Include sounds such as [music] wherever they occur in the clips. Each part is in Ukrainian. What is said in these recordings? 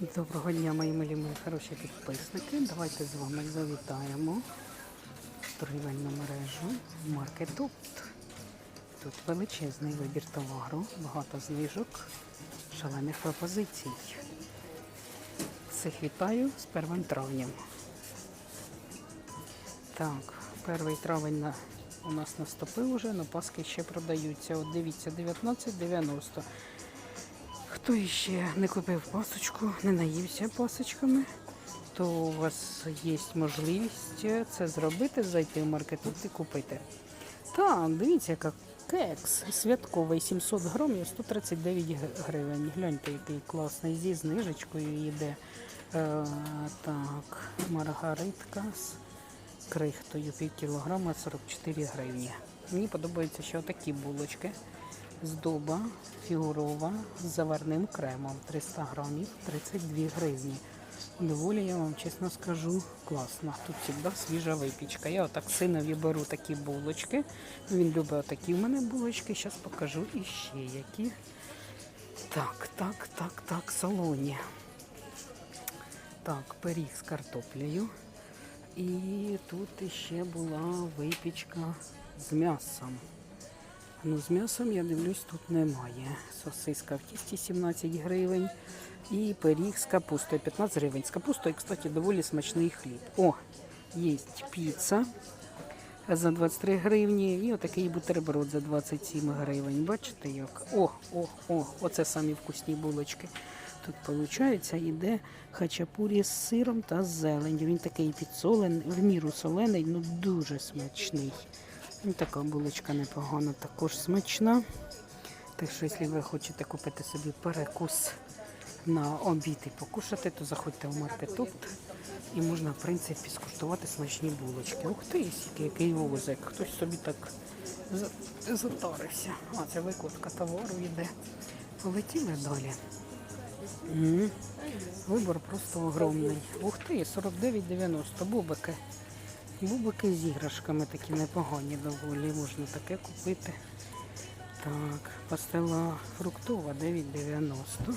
Доброго дня, мої милі мої хороші підписники. Давайте з вами завітаємо в торгівельну мережу Маркетопт. Тут величезний вибір товару, багато знижок, шалених пропозицій. Всіх вітаю з 1 травнем. Так, перший травень на, у нас наступив уже, але паски ще продаються. От дивіться, 19,90. Хто іще не купив пасочку, не наївся пасочками, то у вас є можливість це зробити, зайти в маркетут і купити. Так, дивіться, яка кекс святковий 700 грамів 139 гривень. Гляньте, який класний зі знижечкою йде. Е, так, маргаритка з крихтою пів кілограма 44 гривні. Мені подобаються ще отакі булочки. Здоба фігурова з заварним кремом 300 грамів 32 гривні. Доволі я вам чесно скажу, класно. Тут завжди свіжа випічка. Я отак синові беру такі булочки. Він любить отакі в мене булочки. Зараз покажу іще які. Так, так, так, так, салоні. Так, пиріг з картоплею. І тут ще була випічка з м'ясом. Ну, з м'ясом я дивлюсь, тут немає. Сосиска в тісті 17 гривень. І пиріг з капустою 15 гривень. З капустою, кстати, доволі смачний хліб. О, є піца за 23 гривні. І отакий бутерброд за 27 гривень. Бачите як? О, о, о, оце самі вкусні булочки. Тут, виходить, йде хачапурі з сиром та зеленню. Він такий підсолений, в міру солений, ну дуже смачний. І така булочка непогана, також смачна. Так що, якщо ви хочете купити собі перекус на обід і покушати, то заходьте в маркетопт і можна, в принципі, скуштувати смачні булочки. Ух ти, який, возик. Хтось собі так за- затарився. А, це викладка товару йде. Полетіли далі. М. Вибор просто огромний. Ух ти, 49,90 бубики. Бубики з іграшками такі непогані доволі. Можна таке купити. Так, пастила фруктова 9,90.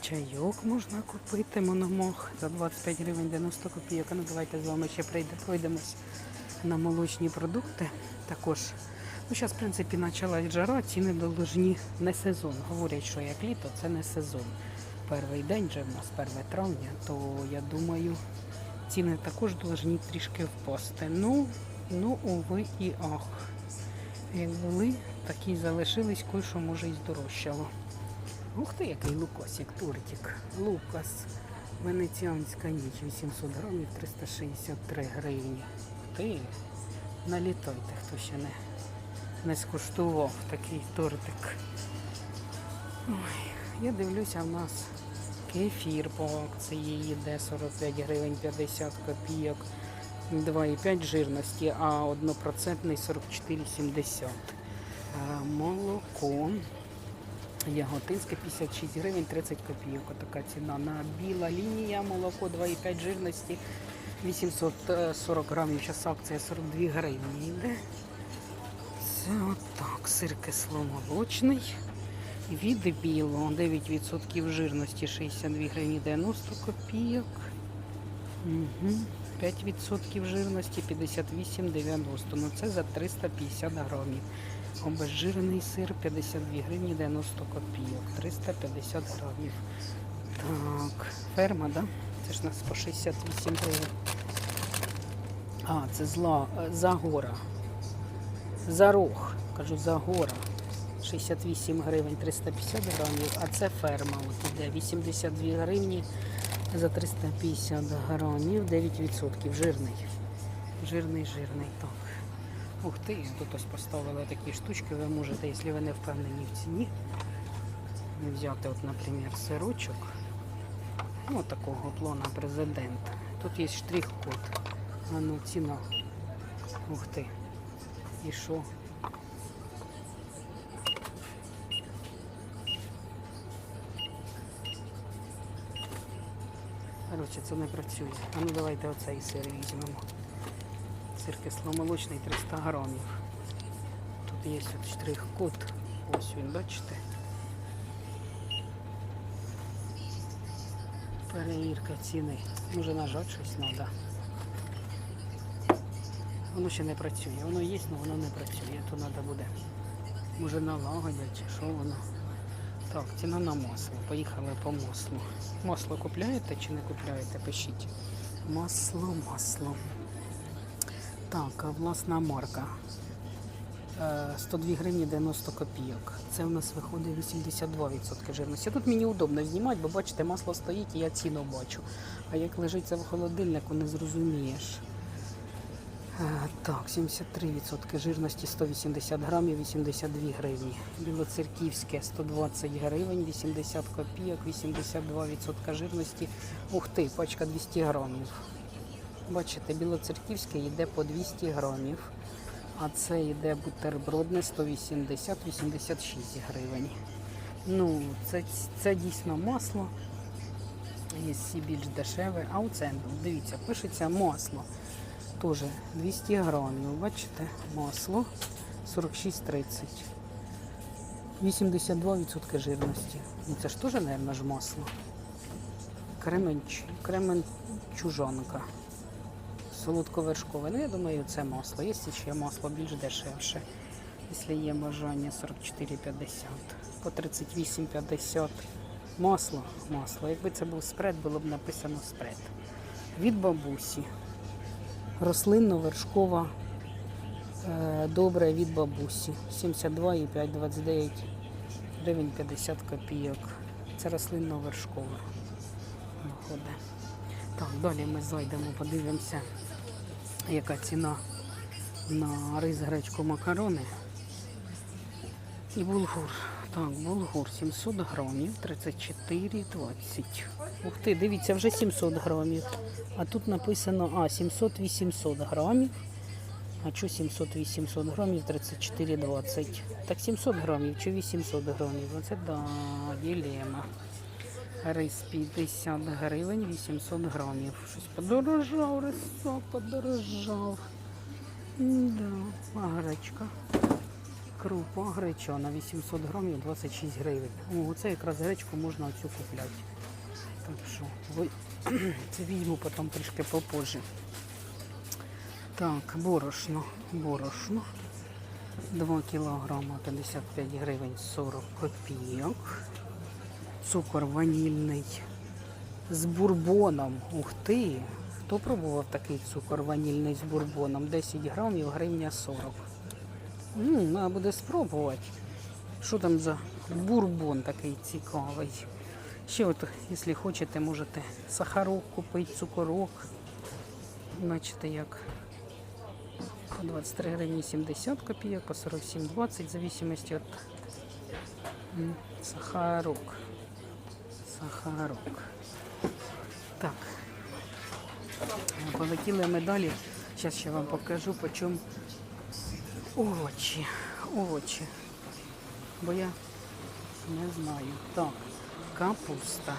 Чайок можна купити, мономох за 25 гривень 90 копійок. Ну давайте з вами ще пройдемось на молочні продукти. Також, ну зараз, в принципі, почалась жара, ціни должні не сезон. Говорять, що як літо, це не сезон. Перший день вже в нас 1 травня, то я думаю, ціни також повинні трішки впасти. Ну, ну, уви і ах. Як були, так залишились, кое-що може і здорожчало. Ух ти, який лукосик, тортик. Лукас. Венеціанська ніч, 800 грамів, 363 гривні. Ух ти, налітайте, хто ще не, не скуштував такий тортик. Ой, я дивлюся, в нас кефір по акції йде 45 гривень 50 копійок. 2,5 жирності, а 1% 44,70. Е, Молоко. Яготинське 56 гривень 30 копійок. Така ціна. На біла лінія молоко 2,5 жирності 840 грамів. Зараз акція 42 гривні йде. Це отак. Сир кисломолочний. Від білого 9% жирності 62 гривні 90 копійок. Угу. 5% жирності 58,90. Ну це за 350 грамів. Обезжирений сир 52 гривні 90 копійок. 350 грамів. Так, ферма, да? Це ж у нас по 68 гривень. А, це зла, е, загора. Зарог. Кажу, загора. 68 гривень 350 грамів, а це ферма. От іде 82 гривні за 350 грамів, 9%. Жирний. Жирний, жирний. Так. Ух ти, тут ось поставили такі штучки. Ви можете, якщо ви не впевнені в ціні, взяти, от, наприклад, сирочок. Ну, такого плана президента. Тут є штрих-код. А ну, ціна. Ух ти. І що? Коротше, це не працює. А ну давайте оцей сир візьмемо. Сир кисломолочний 300 грамів. Тут є штрих-код. Ось він, бачите? Перевірка ціни. Може нажати щось треба. Воно ще не працює. Воно є, але воно не працює. То треба буде. Може налагодять чи що воно. Так, ціна на масло. Поїхали по маслу. Масло купляєте чи не купляєте? Пишіть. Масло, масло. Так, власна марка. Е, 102 гривні 90 копійок. Це у нас виходить 82% жирності. Тут мені удобно знімати, бо бачите, масло стоїть і я ціну бачу. А як лежить це в холодильнику, не зрозумієш. Е, Так, 73% жирності 180 грамів, 82 гривні. Білоцерківське 120 гривень, 80 копійок, 82% жирності. Ух ти, пачка 200 грамів. Бачите, білоцерківське йде по 200 грамів, а це йде бутербродне 180-86 гривень. Ну, це, це дійсно масло. Є всі більш дешеве. А у оце, дивіться, пишеться масло. Теж 200 грамів. Бачите, масло 46,30. 82% жирності. Ну це ж теж, мабуть, ж масло. Кременч, кременчужанка. Солодковершкове. Ну, я думаю, це масло. Є ще масло більш дешевше. Якщо є бажання 44,50. По 38,50. Масло, масло. Якби це був спред, було б написано спред. Від бабусі. Рослинно-вершкова. е, Добре від бабусі. 72,5, 29 гривень 50 копійок. Це рослинно-вершкова. Виходить. Так, далі ми зайдемо, подивимося, яка ціна на рис гречку макарони. І булгур. Так, булгур 700 грамів, 34,20. Ух ти, дивіться, вже 700 грамів. А тут написано, а, 700-800 грамів. А що 700-800 грамів, 34,20. Так 700 грамів чи 800 грамів? Оце да, ділема. Рис 50 гривень, 800 грамів. Щось подорожав, рисок подорожав. Да. А гречка. Крупа гречана 800 грамів, 26 гривень. О, оце якраз гречку можна оцю купляти. Так що [clears throat] це візьму потім трішки попозже. Так, борошно. Борошно. 2 кілограма 55 гривень 40 копійок. Цукор ванільний з бурбоном. Ух ти! Хто пробував такий цукор ванільний з бурбоном? 10 грамів, гривня 40. Ну, треба буде спробувати. Що там за бурбон такий цікавий. Ще от, якщо хочете, можете сахарок купити, цукорок. Бачите, як по 23 гривні 70 копійок, по 47,20, в зависимості від сахарок. Сахарок. Так. Полетіли ми далі. Зараз ще вам покажу, по чому овочі. Овочі. Бо я не знаю. Так, капуста.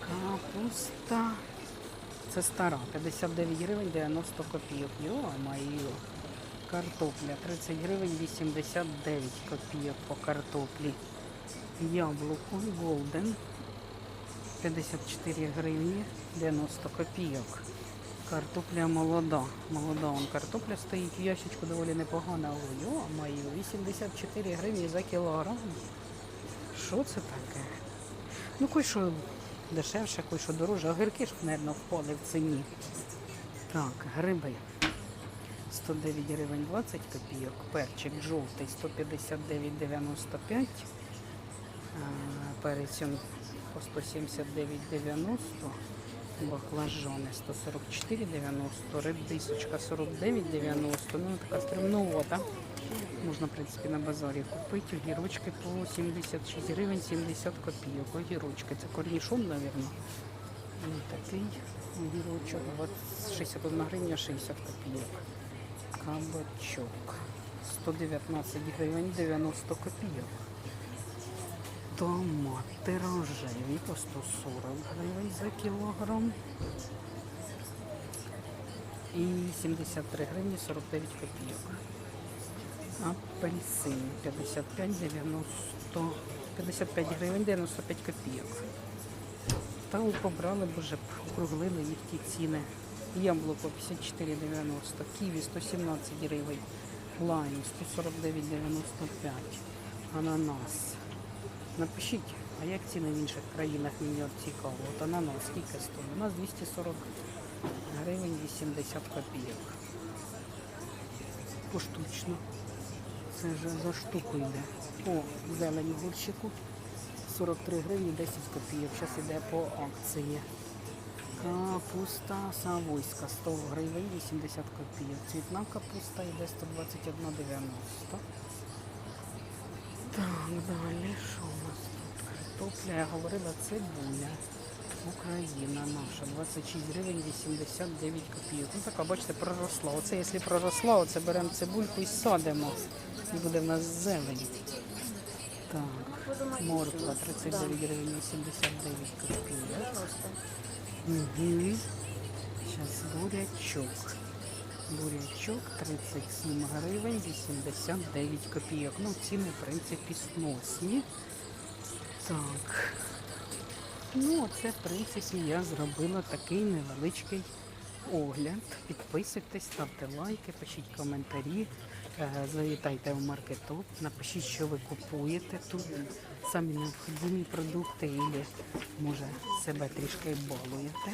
Капуста. Це стара. 59 гривень 90 копійок. Йо-моє. Картопля 30 гривень 89 копійок по картоплі. Яблуко Голден 54 гривні 90 копійок. Картопля молода. Молода вон картопля стоїть в ящичку доволі непогана. Ой, маю 84 гривні за кілограм. Що це таке? Ну, кой що дешевше, кой що дорожче. Огірки ж, мабуть, впали в ціні. Так, гриби. 109 гривень 20 копійок. Перчик жовтий 159,95. А, Перець по 179,90. Баклажани 144,90. Редисочка 49,90. Ну, така стремнувата. Можна, в принципі, на базарі купити. Огірочки по 76 гривень 70 копійок. Огірочки. Це корнішон, мабуть. Такий огірочок 20 61 гривня 60 копійок. Кабачок 119 гривень 90 копійок. Томати рожеві по 140 гривень за кілограм. І 73 гривні 49 копійок. Апельсин 55 90 55 гривень 95 копійок. Ставу побрали, бо вже б округлили їх ті ціни. Яблуко 54,90, ківі 117 гривень, лайм 149,95, ананас. Напишіть, а як ціни в інших країнах мені от цікаво. От скільки стоїть? У нас 240 гривень 80 копійок. Поштучно. Це вже за штуку йде. О, зелень в горщику. 43 гривні 10 копійок. Зараз йде по акції. Капуста Савойська 100 гривень 80 копійок. Цвітна капуста йде 121,90. Так, далі що у нас тут? Картопля, я говорила, цибуля. Україна наша, 26 гривень 89 копійок. Ну така, бачите, проросла. Оце якщо проросла, оце беремо цибульку і садимо. І буде в нас зелень. Так, морква 39 гривень 89 копійок. Угу. Зараз бурячок. Бурячок 37 гривень 89 копійок. Ну, ціни, в принципі, сносні. Так. Ну, оце, в принципі, я зробила такий невеличкий огляд. Підписуйтесь, ставте лайки, пишіть коментарі, е, завітайте в маркетоп, напишіть, що ви купуєте тут. Самі необхідні продукти, і може себе трішки балуєте.